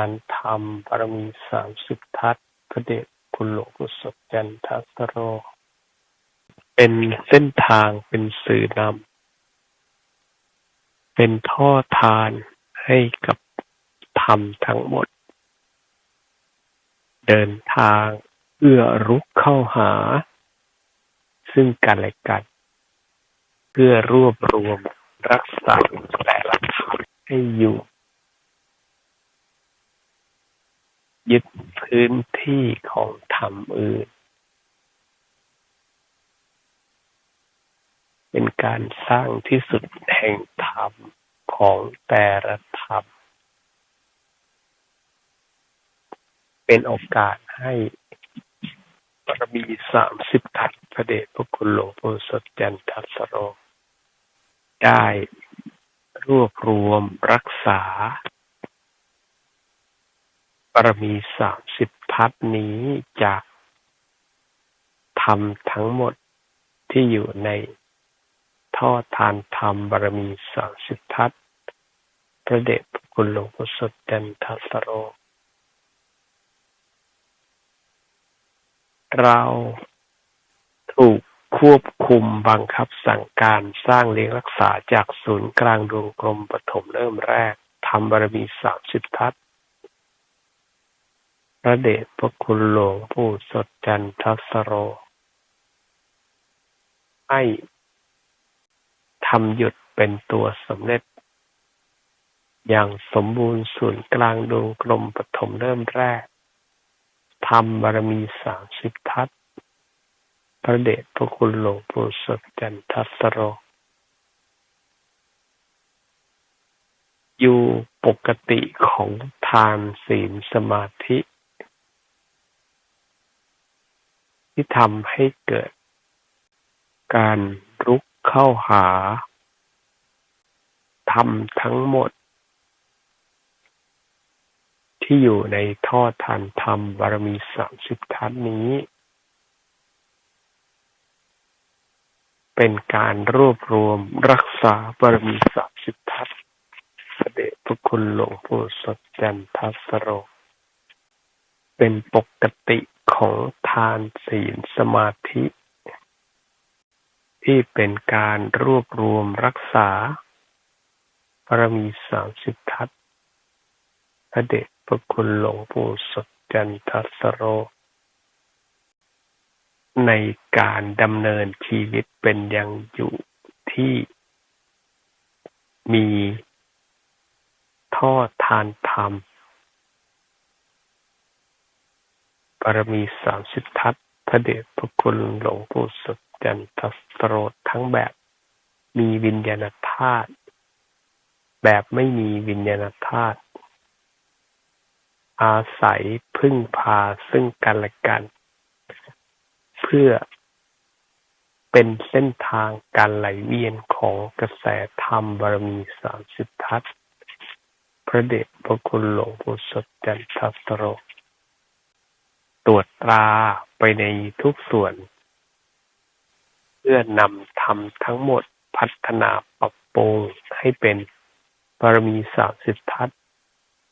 านธรรมบารมีสามสิบทัศพระเดชคุณหลวงปู่สดจันทัสโร เป็นเส้นทางเป็นสื่อนำเป็นท่อทานให้กับธรรมทั้งหมด เดินทางเอื้อรุกเข้าหา ซึ่งกันและกัน เพื่อรวบรวมรักษาแต่ละธรรมให้อยู่ ยึดพื้นที่ของธรรมอื่น เป็นการสร้างที่สุดแห่งธรรมของแต่ละธรรม เป็นโอกาสให้บารมีสามสิบทัศพระเดชพระคุณหลวงปู่สดจันทัสโร ได้รวบรวมรักษา บารมีสามสิบทัศนี้จากธรรมทั้งหมดที่อยู่ในท่อทานธรรมบารมีสามสิบทัศพระเดชคุณหลวงปู่สดจันทัสโร เราถูกควบคุมบังคับสั่งการสร้างเลี้ยงรักษาจากศูนย์กลางดวงกลมปฐมเริ่มแรกทำบารมีสามสิบทัศ พระเดชพระคุณหลวงปู่สดจันทสโร ให้ทำหยุดเป็นตัวสำเร็จ อย่างสมบูรณ์ศูนกลางดวงกลมปฐมเริ่มแรกทำบารมีสามสิบทัศพระเดชพระคุณหลวงปู่สดจันทสโร อยู่ปกติของทานศีลสมาธิ ที่ทำให้เกิดการรุกเข้าหาธรรมทั้งหมด ที่อยู่ในท่อทานธรรมบารมีสามสิบทัศน์นี้ เป็นการรวบรวมรักษาบารมีสามสิบทัศน์พระเดชพระคุณหลวงปู่สดจันทสโร เป็นปกติของทานศีลสมาธิ ที่เป็นการรวบรวมรักษาบารมีสามสิบทัศพระเดชพระคุณหลวงปู่สดจันทสโร ในการดำเนินชีวิตเป็นยังอยู่ที่มีท่อทานธรรม บารมีสามสิบทัศพระเดชพระคุณหลวงปู่สดจันทสโรทั้งแบบ มีวิญญาณธาตุแบบไม่มีวิญญาณธาตุอาศัยพึ่งพาซึ่งกันและกัน เพื่อเป็นเส้นทางการไหลเวียนของกระแสธรรมบารมีสามสิบทัศพระเดชพระคุณหลวงปู่สดจันทสโร ตรวจตราไปในทุกส่วน เพื่อนำธรรมทั้งหมดพัฒนาปรับปรุงให้เป็นบารมีสามสิบทัศ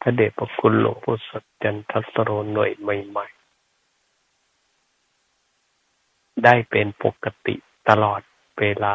พระเดชพระคุณหลวงปู่สดจันทสโรหน่วยใหม่ ๆ ได้เป็นปกติตลอดเวลา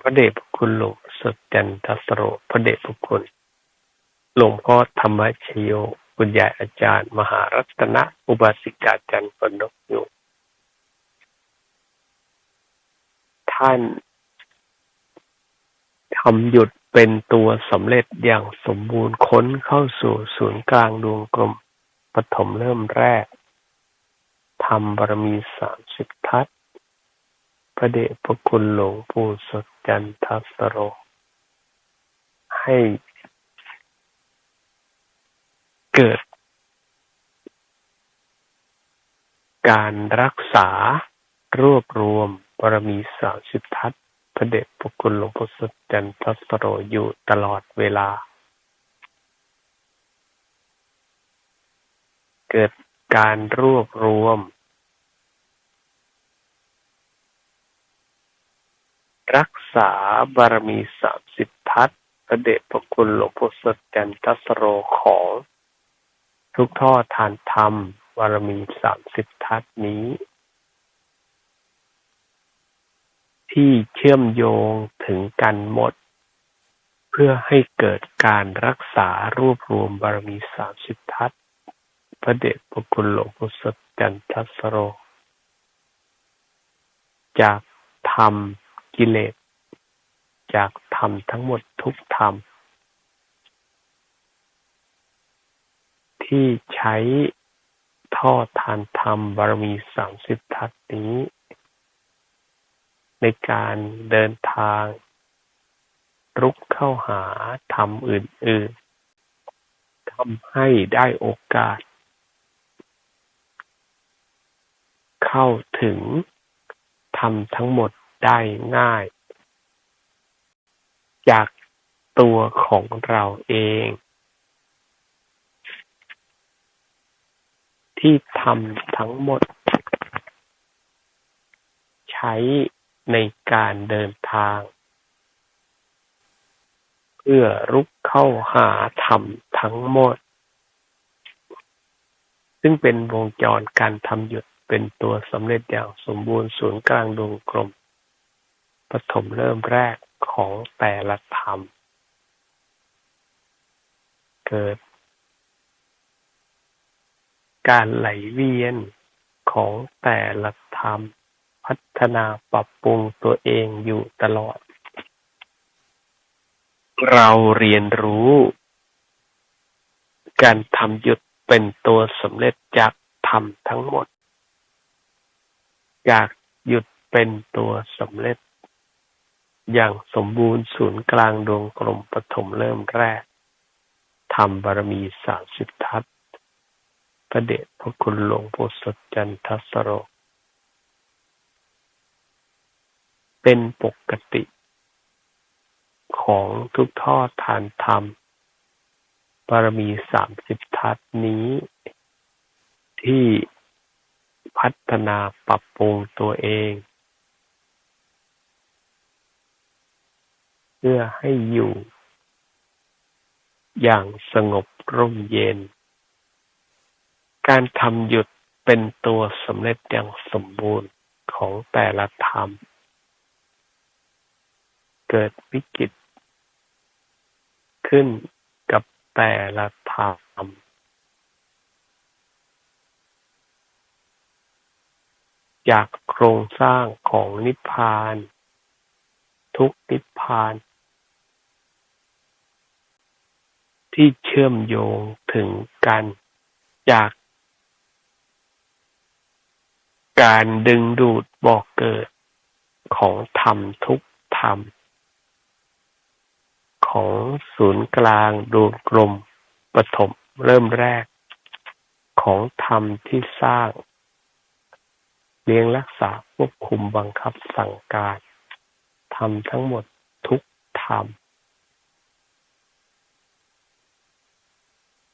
พระเดชพระคุณหลวงสดจันทสโร พระเดชพระคุณ หลวงพ่อธรรมชโย คุณยายอาจารย์ มหารัตนะ อุบาสิกาจันทร์ปนกอยู่ ท่านทำหยุดเป็นตัวสำเร็จอย่างสมบูรณ์ค้นเข้าสู่ศูนย์กลางดวงกลมปฐมเริ่มแรกทำบารมีสามสิบทัศพระเดชพระคุณหลวงปู่สดจันทสโร ให้ เกิดการรักษารวบรวมบารมีสามสิบทัศพระเดชพระคุณหลวงพ่อสดจันทสโรอยู่ตลอดเวลา เกิดการรวบรวม รักษาบารมีสามสิบทัศน์ระเดชพระคุณหลวงปู่สดจันทสโรของ ทุกท่อทานธรรม บารมีสามสิบทัศนี้ ที่เชื่อมโยงถึงกันหมด เพื่อให้เกิดการรักษารวบรวมบารมีสามสิบทัศพระเดชพระคุณหลวงปู่สดจันทัสโร จากธรรมกิเลส จากธรรมทั้งหมดทุกธรรม ที่ใช้ท่อทานธรรมบารมีสามสิบทัศนี้ ในการเดินทาง รุกเข้าหาธรรมอื่น ๆทำให้ได้โอกาส เข้าถึงธรรมทั้งหมดได้ง่าย จากตัวของเราเอง ที่ทำทั้งหมด ใช้ในการเดินทาง เพื่อรุกเข้าหาธรรมทั้งหมด ซึ่งเป็นวงจรการทำหยุดเป็นตัวสำเร็จอย่างสมบูรณ์ศูนย์กลางดวงกลมปฐมเริ่มแรกของแต่ละธรรม เกิด การไหลเวียนของแต่ละธรรม พัฒนาปรับปรุงตัวเองอยู่ตลอด เราเรียนรู้ การทำหยุดเป็นตัวสำเร็จจากธรรมทั้งหมดอยากหยุดเป็นตัวสำเร็จ อย่างสมบูรณ์ศูนย์กลางดวงกลมปฐมเริ่มแรกทำบารมีสามสิบทัศ พระเดชพระคุณหลวงปู่สดจันทสโร เป็นปกติ ของทุกทอดทานธรรมบารมีสามสิบทัศนี้ ที่พัฒนาปรับปรุงตัวเอง เพื่อให้อยู่ อย่างสงบร่มเย็น การทำหยุดเป็นตัวสำเร็จอย่างสมบูรณ์ของแต่ละธรรม เกิดวิกฤตขึ้นกับแต่ละธรรม จากโครงสร้างของนิพพาน ทุกนิพพาน ที่เชื่อมโยงถึงกันจาก การดึงดูดบอกเกิดของธรรมทุกธรรม ของศูนย์กลางดวงกลมปฐมเริ่มแรก ของธรรมที่สร้าง เลี้ยงรักษาควบคุมบังคับสั่งการทำทั้งหมดทุกธรรม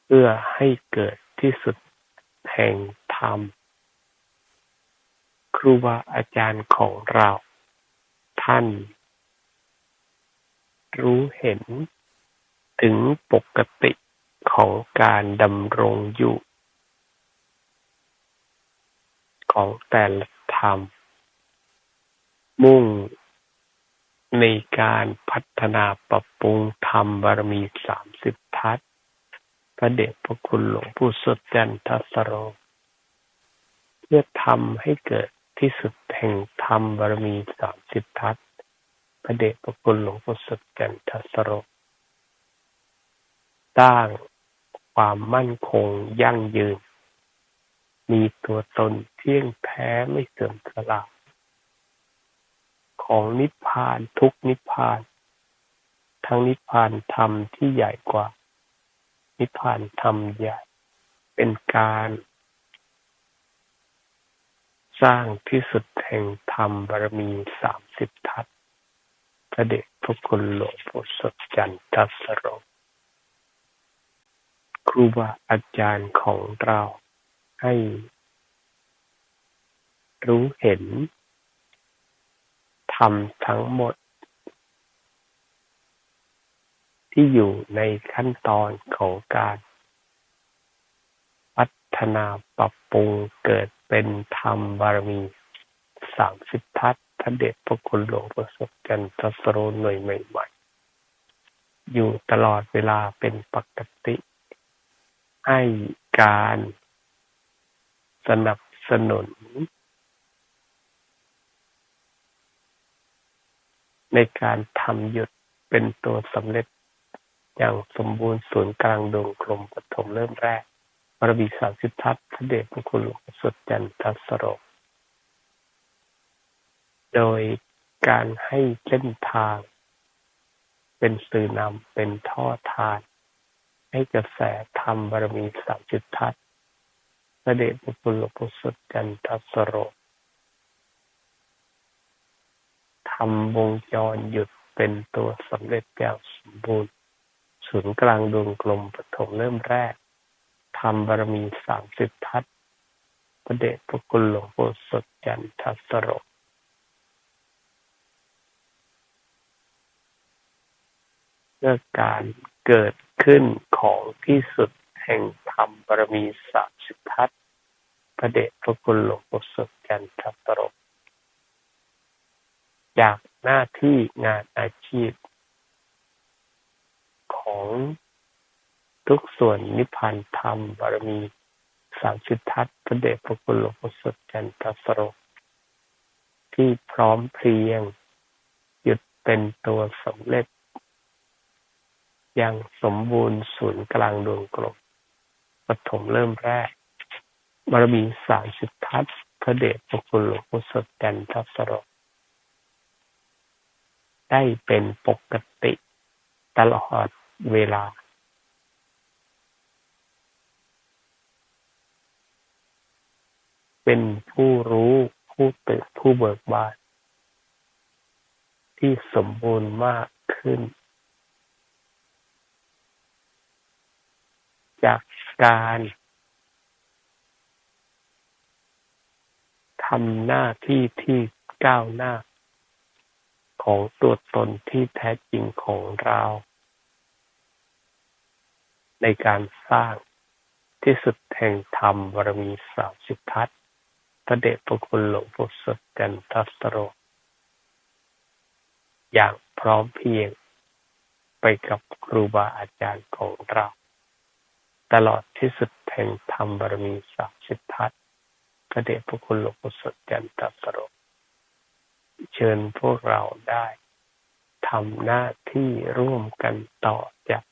เพื่อให้เกิดที่สุดแห่งธรรม ครูบาอาจารย์ของเรา ท่าน รู้เห็นถึงปกติของการดำรงอยู่ ของแต่ละธรรม มุ่งในการพัฒนาปรับปรุงธรรมบารมีสามสิบทัศพระเดชพระคุณหลวงปู่สดจันทสโร เพื่อทำให้เกิด ที่สุดแห่งธรรมบารมีสามสิบทัศพระเดชพระคุณหลวงปู่สดจันทสโรตั้งความมั่นคงยั่งยืน มีตัวตนเที่ยงแท้ไม่เสื่อมสลายของนิพพานทุกนิพพานทั้งนิพพานธรรมที่ใหญ่กว่า นิพพานธรรมใหญ่ เป็นการ สร้างที่สุดแห่งธรรมบารมีสามสิบทัศพระเดชพระคุณหลวงปู่สดจันทัสโรครูบาอาจารย์ของเราให้รู้เห็นธรรมทั้งหมดทที่อยู่ในขั้นตอนของการพัฒนาปรับ ปรุงเกิดเป็นธรรมบารมีสามสิบทัศพระเดชพระคุณหลวงประสบกันทศโรหน่วยใหม่ๆ อยู่ตลอดเวลาเป็นปกติ ให้การสนับสนุน ในการทำหยุดเป็นตัวสำเร็จอย่างสมบูรณ์ศูนย์กลางดวงกลมปฐมเริ่มแรก บรมีสามสิบทัศพระเดชพระคุณหลวงสดจันทัสโรโดยการให้เส้นทาง เป็นสื่อนำเป็นท่อทาน ให้กระแสธรรมบารมีสามสิบทัศพระเดชพระคุณหลวงสดจันทัสโรทำวงจรหยุดเป็นตัวสำเร็จอย่างสมบูรณ์ศูนย์กลางดวงกลมปฐมเริ่มแรก ทำบารมีสามสิบทัศพระเดชพระคุณหลวงปู่สดจันทสโรเมื่อการเกิดขึ้นของที่สุดแห่งธรรมบารมีสามสิบทัศพระเดชพระคุณหลวงปู่สดจันทสโรจากหน้าที่งานอาชีพของ ทุกส่วนนิพพานธรรมบารมีสามสิททัศพระเดชพระคุณหลวงพ่อสดจันทสโรที่พร้อมเพรียง หยุดเป็นตัวสำเร็จ อย่างสมบูรณ์ศูนย์กลางดวงกลมปฐมเริ่มแรกบารมีสามสิททัศพระเดชพระคุณหลวงพ่อสดจันทสโรได้เป็นปกติตลอดเวลา เป็นผู้รู้ผู้ตื่นผู้เบิกบานที่สมบูรณ์มากขึ้น จากการทำหน้าที่ที่ก้าวหน้า ของตัวตนที่แท้จริงของเรา ในการสร้างที่สุดแห่งธรรมบารมีสามสิบทัศ พระเดชพระคุณหลวงปู่สดกันทัสโร อย่างพร้อมเพียงไปกับครูบาอาจารย์ของเรา ตลอดที่สุดแห่งธรรมบารมีสามสิบทัศพระเดชพระคุณหลวงปู่สดกันทัสโร เชิญพวกเราได้ทำหน้าที่ร่วมกันต่อจาก